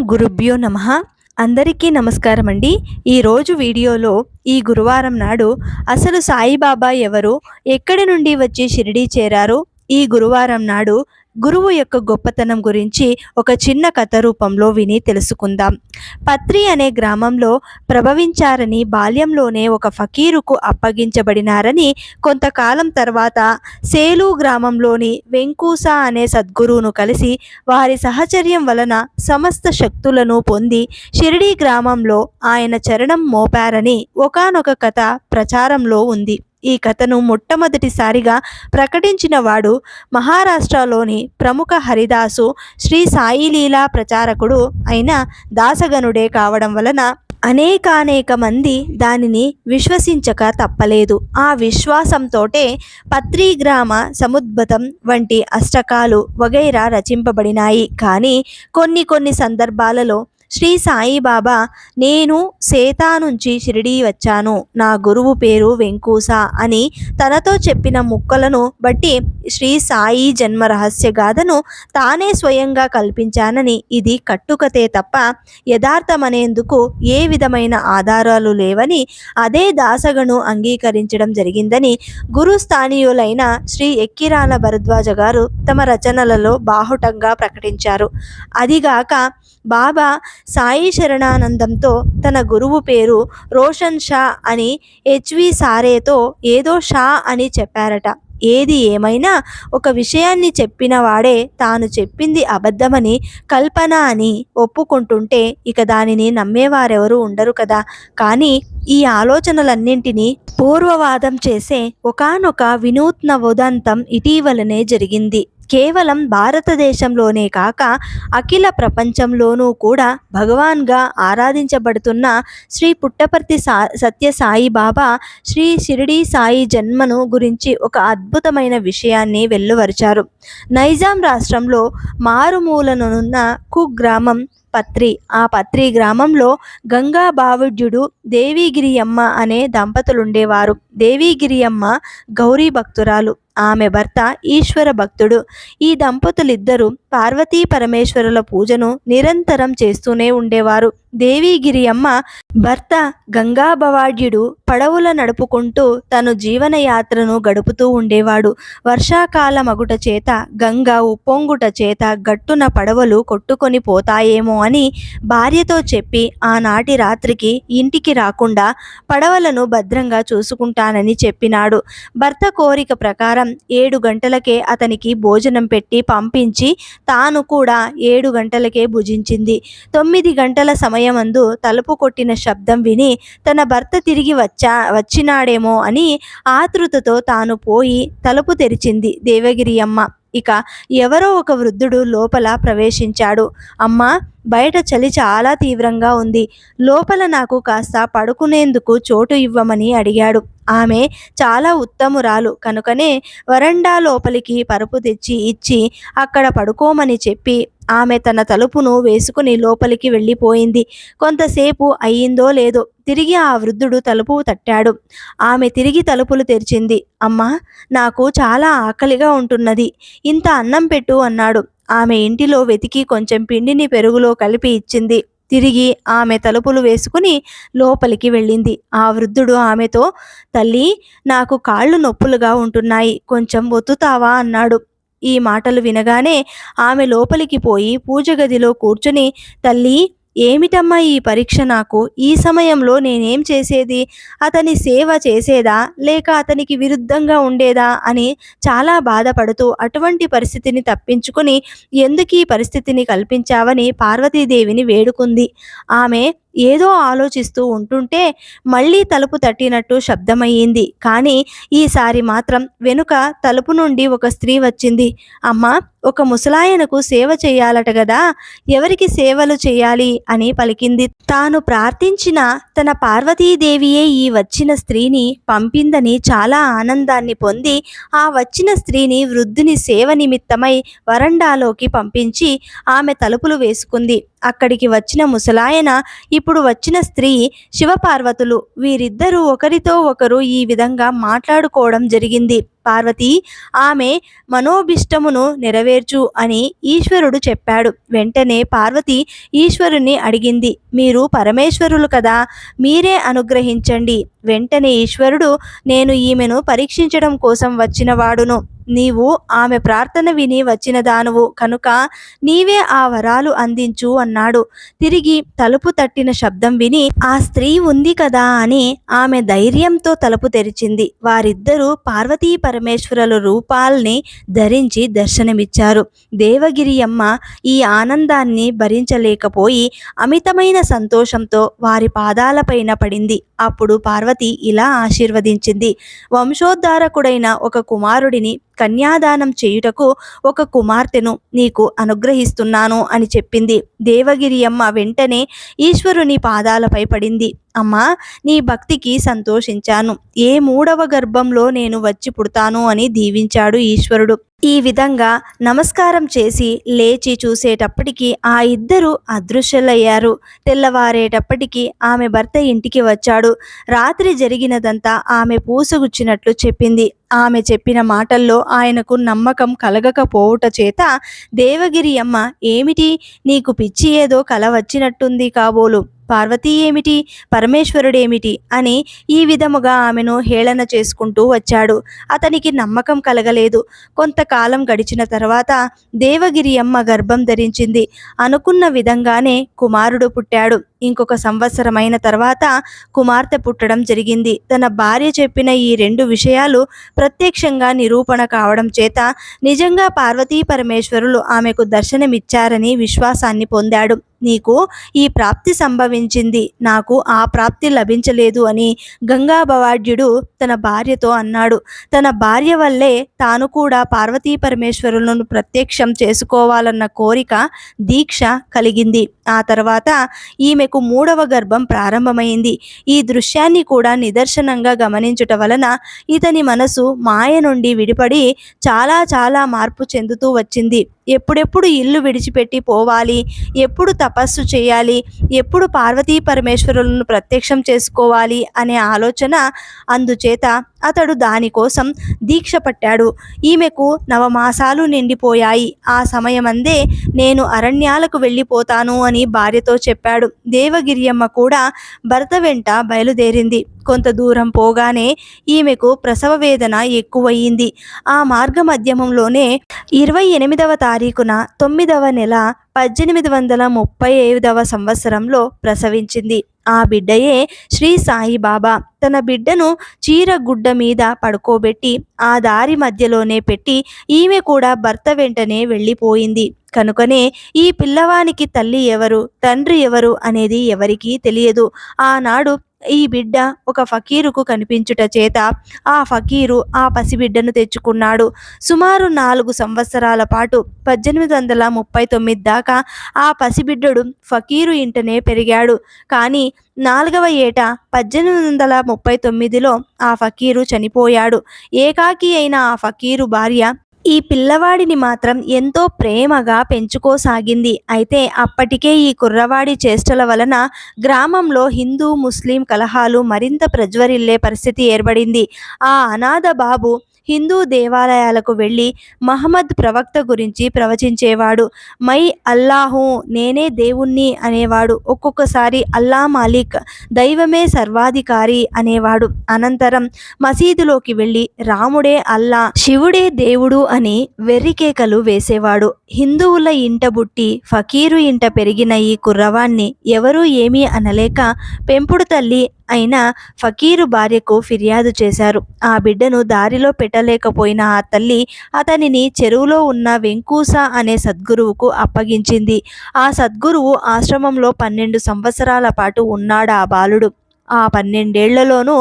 గురుభ్యో నమ. అందరికీ నమస్కారం అండి ఈరోజు వీడియోలో ఈ గురువారం నాడు అసలు సాయిబాబా ఎవరు ఎక్కడి నుండి వచ్చి షిరిడీ చేరారు ఈ గురువారం నాడు గురువు యొక్క గొప్పతనం గురించి ఒక చిన్న కథ రూపంలో విని తెలుసుకుందాం. పత్రి అనే గ్రామంలో ప్రభవించారని బాల్యంలోనే ఒక ఫకీరుకు అప్పగించబడినారని కొంతకాలం తర్వాత సేలు గ్రామంలోని వెంకూస అనే సద్గురువును కలిసి వారి సహచర్యం వలన సమస్త శక్తులను పొంది షిరిడీ గ్రామంలో ఆయన చరణం మోపారని ఒకానొక కథ ప్రచారంలో ఉంది. ఈ కథను మొట్టమొదటిసారిగా ప్రకటించిన వాడు మహారాష్ట్రలోని ప్రముఖ హరిదాసు శ్రీ సాయిలీలా ప్రచారకుడు అయిన దాసగనుడే కావడం వలన అనేకానేక మంది దానిని విశ్వసించక తప్పలేదు. ఆ విశ్వాసంతోటే పత్రిగ్రామ సముద్భతం వంటి అష్టకాలు వగైరా రచింపబడినాయి. కానీ కొన్ని కొన్ని సందర్భాలలో శ్రీ సాయిబాబా నేను సేతా నుంచి షిరిడీ వచ్చాను. నా గురువు పేరు వెంకూస అని తనతో చెప్పిన ముక్కలను బట్టి శ్రీ సాయి జన్మ రహస్య గాథను తానే స్వయంగా కల్పించానని ఇది కట్టుకతే తప్ప యథార్థమనేందుకు ఏ విధమైన ఆధారాలు లేవని అదే దాసగను అంగీకరించడం జరిగిందని గురుస్థానీయులైన శ్రీ ఎక్కిరాల భరద్వాజ గారు తమ రచనలలో బాహుటంగా ప్రకటించారు. అదిగాక బాబా సాయి శరణానందంతో తన గురువు పేరు రోషన్ షా అని హెచ్వి సారేతో ఏదో షా అని చెప్పారట. ఏది ఏమైనా ఒక విషయాన్ని చెప్పిన వాడే తాను చెప్పింది అబద్ధమని కల్పన అని ఒప్పుకుంటుంటే ఇక దానిని నమ్మేవారెవరూ ఉండరు కదా. కానీ ఈ ఆలోచనలన్నింటినీ పూర్వవాదం చేసే ఒకనొక వినూత్న ఉదంతం ఇటీవలనే జరిగింది. కేవలం భారతదేశంలోనే కాక అఖిల ప్రపంచంలోనూ కూడా భగవాన్గా ఆరాధించబడుతున్న శ్రీ పుట్టపర్తి సా సత్య సాయి బాబా శ్రీ షిరిడి సాయి జన్మను గురించి ఒక అద్భుతమైన విషయాన్ని వెల్లువరిచారు నైజాం రాష్ట్రంలో మారుమూలనున్న కుగ్రామం పత్రి ఆ పత్రి గ్రామంలో గంగా బావుడ్యుడు దేవిగిరియమ్మ అనే దంపతులుండేవారు. దేవిగిరియమ్మ గౌరీ భక్తురాలు. ఆమె భర్త ఈశ్వర భక్తుడు. ఈ దంపతులిద్దరూ పార్వతీ పరమేశ్వరుల పూజను నిరంతరం చేస్తూనే ఉండేవారు. దేవిగిరి అమ్మ భర్త గంగాభవాడ్యుడు పడవుల నడుపుకుంటూ తను జీవనయాత్రను గడుపుతూ ఉండేవాడు. వర్షాకాల మగుట చేత గంగ ఉప్పొంగుట చేత గట్టున పడవలు కొట్టుకొని పోతాయేమో అని భార్యతో చెప్పి ఆనాటి రాత్రికి ఇంటికి రాకుండా పడవలను భద్రంగా చూసుకుంటానని చెప్పినాడు. భర్త కోరిక ప్రకారం ఏడు గంటలకే అతనికి భోజనం పెట్టి పంపించి తాను కూడా ఏడు గంటలకే భుజించింది. తొమ్మిది గంటల సమయమందు తలుపు కొట్టిన శబ్దం విని తన భర్త తిరిగి వచ్చా వచ్చినాడేమో అని ఆతృతతో తాను పోయి తలుపు తెరిచింది దేవగిరి అమ్మ. ఇక ఎవరో ఒక వృద్ధుడు లోపల ప్రవేశించాడు. అమ్మా బయట చలి చాలా తీవ్రంగా ఉంది. లోపల నాకు కాస్త పడుకునేందుకు చోటు ఇవ్వమని అడిగాడు. ఆమె చాలా ఉత్తమురాలు. కనుకనే వరండా లోపలికి పరుపు తెచ్చి ఇచ్చి అక్కడ పడుకోమని చెప్పి ఆమె తన తలుపును వేసుకుని లోపలికి వెళ్ళిపోయింది. కొంతసేపు అయ్యిందో లేదో తిరిగి ఆ వృద్ధుడు తలుపు తట్టాడు. ఆమె తిరిగి తలుపులు తెరిచింది. అమ్మా నాకు చాలా ఆకలిగా ఉంటున్నది. ఇంత అన్నం పెట్టు అన్నాడు. ఆమె ఇంటిలో వెతికి కొంచెం పిండిని పెరుగులో కలిపి ఇచ్చింది. తిరిగి ఆమె తలుపులు వేసుకుని లోపలికి వెళ్ళింది. ఆ వృద్ధుడు ఆమెతో తల్లి నాకు కాళ్ళు నొప్పులుగా ఉంటున్నాయి. కొంచెం ఒత్తుతావా? అన్నాడు. ఈ మాటలు వినగానే ఆమె లోపలికి పోయి పూజ గదిలో కూర్చుని తల్లి ఏమిటమ్మా ఈ పరీక్ష నాకు? ఈ సమయంలో నేనేం చేసేది? అతని సేవ చేసేదా? లేక అతనికి విరుద్ధంగా ఉండేదా? అని చాలా బాధపడుతూ అటువంటి పరిస్థితిని తప్పించుకుని ఎందుకు ఈ పరిస్థితిని కల్పించావని పార్వతీదేవిని వేడుకుంది. ఆమె ఏదో ఆలోచిస్తూ ఉంటుంటే మళ్ళీ తలుపు తట్టినట్టు శబ్దమయ్యింది. కానీ ఈసారి మాత్రం వెనుక తలుపు నుండి ఒక స్త్రీ వచ్చింది. అమ్మ ఒక ముసలాయనకు సేవ చేయాలట కదా ఎవరికి సేవలు చేయాలి అని పలికింది. తాను ప్రార్థించిన తన పార్వతీదేవియే ఈ వచ్చిన స్త్రీని పంపిందని చాలా ఆనందాన్ని పొంది ఆ వచ్చిన స్త్రీని వృద్ధుని సేవ నిమిత్తమై వరండాలోకి పంపించి ఆమె తలుపులు వేసుకుంది. అక్కడికి వచ్చిన ముసలాయన ఇప్పుడు వచ్చిన స్త్రీ శివపార్వతులు వీరిద్దరూ ఒకరితో ఒకరు ఈ విధంగా మాట్లాడుకోవడం జరిగింది. పార్వతి ఆమె మనోభిష్టమును నెరవేర్చు అని ఈశ్వరుడు చెప్పాడు. వెంటనే పార్వతి ఈశ్వరుని అడిగింది. మీరు పరమేశ్వరులు కదా మీరే అనుగ్రహించండి. వెంటనే ఈశ్వరుడు నేను ఈమెను పరీక్షించడం కోసం వచ్చినవాడును. నీవు ఆమె ప్రార్థన విని వచ్చిన దానువు. కనుక నీవే ఆ వరాలు అందించు అన్నాడు. తిరిగి తలుపు తట్టిన శబ్దం విని ఆ స్త్రీ ఉంది కదా అని ఆమె ధైర్యంతో తలుపు తెరిచింది. వారిద్దరూ పార్వతీ పరమేశ్వరుల రూపాల్ని ధరించి దర్శనమిచ్చారు. దేవగిరి అమ్మ ఈ ఆనందాన్ని భరించలేకపోయి అమితమైన సంతోషంతో వారి పాదాలపైన పడింది. అప్పుడు పార్వతి ఇలా ఆశీర్వదించింది. వంశోద్ధారకుడైన ఒక కుమారుడిని కన్యాదానం చేయుటకు ఒక కుమార్తెను నీకు అనుగ్రహిస్తున్నాను అని చెప్పింది. దేవగిరి అమ్మ వెంటనే ఈశ్వరుని పాదాలపై పడింది. అమ్మా నీ భక్తికి సంతోషించాను. ఏ మూడవ గర్భంలో నేను వచ్చి పుడతాను అని దీవించాడు ఈశ్వరుడు. ఈ విధంగా నమస్కారం చేసి లేచి చూసేటప్పటికి ఆ ఇద్దరు అదృశ్యులయ్యారు. తెల్లవారేటప్పటికి ఆమె భర్త ఇంటికి వచ్చాడు. రాత్రి జరిగినదంతా ఆమె పూసగుచ్చినట్లు చెప్పింది. ఆమె చెప్పిన మాటల్లో ఆయనకు నమ్మకం కలగకపోవుట చేత దేవగిరి అమ్మ ఏమిటి? నీకు పిచ్చి ఏదో కల వచ్చినట్టుంది కాబోలు. పార్వతీ ఏమిటి? పరమేశ్వరుడేమిటి? అని ఈ విధముగా ఆమెను హేళన చేసుకుంటూ వచ్చాడు. అతనికి నమ్మకం కలగలేదు. కొంతకాలం గడిచిన తర్వాత దేవగిరి అమ్మ గర్భం ధరించింది. అనుకున్న విధంగానే కుమారుడు పుట్టాడు. ఇంకొక సంవత్సరమైన తర్వాత కుమార్తె పుట్టడం జరిగింది. తన భార్య చెప్పిన ఈ రెండు విషయాలు ప్రత్యక్షంగా నిరూపణ కావడం చేత నిజంగా పార్వతీ పరమేశ్వరులు ఆమెకు దర్శనమిచ్చారని విశ్వాసాన్ని పొందాడు. నీకు ఈ ప్రాప్తి సంభవించింది. నాకు ఆ ప్రాప్తి లభించలేదు అని గంగాభవాడ్యుడు తన భార్యతో అన్నాడు. తన భార్య వల్లే తాను కూడా పార్వతీ పరమేశ్వరులను ప్రత్యక్షం చేసుకోవాలన్న కోరిక దీక్ష కలిగింది. ఆ తర్వాత ఈమె ఆమెకు మూడవ గర్భం ప్రారంభమైంది. ఈ దృశ్యాన్ని కూడా నిదర్శనంగా గమనించుట వలన ఇతని మనసు మాయ నుండి విడిపడి చాలా చాలా మార్పు చెందుతూ వచ్చింది. ఎప్పుడెప్పుడు ఇల్లు విడిచిపెట్టి పోవాలి? ఎప్పుడు తపస్సు చేయాలి? ఎప్పుడు పార్వతీ పరమేశ్వరులను ప్రత్యక్షం చేసుకోవాలి? అనే ఆలోచన అందుచేత అతడు దానికోసం దీక్ష పట్టాడు. ఈమెకు నవమాసాలు నిండిపోయాయి. ఆ సమయమందే నేను అరణ్యాలకు వెళ్ళిపోతాను అని భార్యతో చెప్పాడు. దేవగిరియమ్మ కూడా భర్త వెంట బయలుదేరింది. కొంత దూరం పోగానే ఈమెకు ప్రసవ వేదన ఎక్కువయ్యింది. ఆ మార్గ మధ్యమంలోనే ఇరవై ఎనిమిదవ తారీఖు తారీఖున తొమ్మిదవ నెల పద్దెనిమిది వందల ముప్పై ఐదవ సంవత్సరంలో ప్రసవించింది. ఆ బిడ్డయే శ్రీ సాయిబాబా. తన బిడ్డను చీర గుడ్డ మీద పడుకోబెట్టి ఆ దారి మధ్యలోనే పెట్టి ఈమె కూడా భర్త వెంటనే వెళ్ళిపోయింది. కనుకనే ఈ పిల్లవానికి తల్లి ఎవరు తండ్రి ఎవరు అనేది ఎవరికీ తెలియదు. ఆనాడు ఈ బిడ్డ ఒక ఫకీరుకు కనిపించుట చేత ఆ ఫకీరు ఆ పసిబిడ్డను తెచ్చుకున్నాడు. సుమారు నాలుగు సంవత్సరాల పాటు పద్దెనిమిది వందల ముప్పై తొమ్మిది దాకా ఆ పసిబిడ్డడు ఫకీరు ఇంటనే పెరిగాడు. కానీ నాలుగవ ఏట పద్దెనిమిది వందల ముప్పై తొమ్మిదిలో ఆ ఫకీరు చనిపోయాడు. ఏకాకి అయిన ఆ ఫకీరు భార్య ఈ పిల్లవాడిని మాత్రం ఎంతో ప్రేమగా పెంచుకోసాగింది. అయితే అప్పటికే ఈ కుర్రవాడి చేష్టల వలన గ్రామంలో హిందూ ముస్లిం కలహాలు మరింత ప్రజ్వరిల్లే పరిస్థితి ఏర్పడింది. ఆ అనాథ బాబు హిందూ దేవాలయాలకు వెళ్ళి మహమ్మద్ ప్రవక్త గురించి ప్రవచించేవాడు. మై అల్లాహు నేనే దేవుణ్ణి అనేవాడు. ఒక్కొక్కసారి అల్లా మాలిక్ దైవమే సర్వాధికారి అనేవాడు. అనంతరం మసీదులోకి వెళ్ళి రాముడే అల్లా శివుడే దేవుడు అని వెర్రికేకలు వేసేవాడు. హిందువుల ఇంట బుట్టి ఫకీరు ఇంట పెరిగిన ఈ కుర్రవాణ్ణి ఎవరూ ఏమీ అనలేక పెంపుడు తల్లి అయిన ఫకీరు భార్యకు ఫిర్యాదు చేశారు. ఆ బిడ్డను దారిలో పెట్టలేకపోయిన ఆ తల్లి అతనిని చెరువులో ఉన్న వెంకూస అనే సద్గురువుకు అప్పగించింది. ఆ సద్గురువు ఆశ్రమంలో పన్నెండు సంవత్సరాల పాటు ఉన్నాడు ఆ బాలుడు. ఆ పన్నెండేళ్ళలోనూ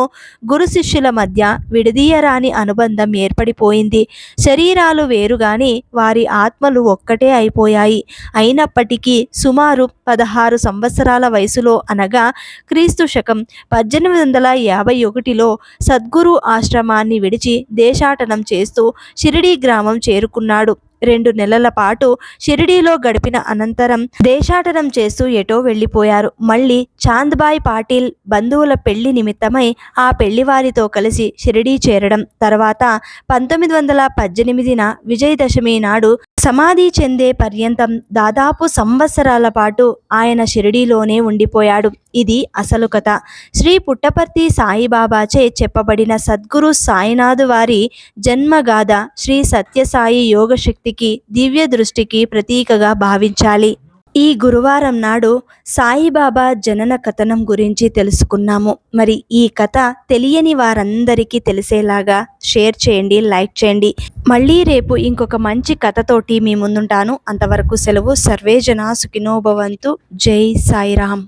గురు శిష్యుల మధ్య విడదీయరాని అనుబంధం ఏర్పడిపోయింది. శరీరాలు వేరుగాని వారి ఆత్మలు ఒక్కటే అయిపోయాయి. అయినప్పటికీ సుమారు పదహారు సంవత్సరాల వయసులో అనగా క్రీస్తు శకం పద్దెనిమిది వందల యాభై ఒకటిలో సద్గురు ఆశ్రమాన్ని విడిచి దేశాటనం చేస్తూ షిరిడీ గ్రామం చేరుకున్నాడు. రెండు నెలల పాటు షిరిడీలో గడిపిన అనంతరం దేశాటనం చేస్తూ ఎటో వెళ్ళిపోయారు. మళ్ళీ చాంద్బాయ్ పాటిల్ బంధువుల పెళ్ళి నిమిత్తమై ఆ పెళ్ళివారితో కలిసి షిరిడీ చేరడం. తర్వాత పంతొమ్మిది వందల పద్దెనిమిదిన విజయదశమి నాడు సమాధి చెందే పర్యంతం దాదాపు సంవత్సరాల పాటు ఆయన షిరిడీలోనే ఉండిపోయాడు. ఇది అసలు కథ. శ్రీ పుట్టపర్తి సాయిబాబాచే చెప్పబడిన సద్గురు సాయినాథ్ వారి జన్మగాథ శ్రీ సత్యసాయి యోగశక్తికి దివ్య దృష్టికి ప్రతీకగా భావించాలి. ఈ గురువారం నాడు సాయిబాబా జనన కథనం గురించి తెలుసుకున్నాము. మరి ఈ కథ తెలియని వారందరికీ తెలిసేలాగా షేర్ చేయండి లైక్ చేయండి. మళ్ళీ రేపు ఇంకొక మంచి కథతోటి మీ ముందుంటాను. అంతవరకు సెలవు. సర్వేజన సుఖినోభవంతు జై సాయిరామ్.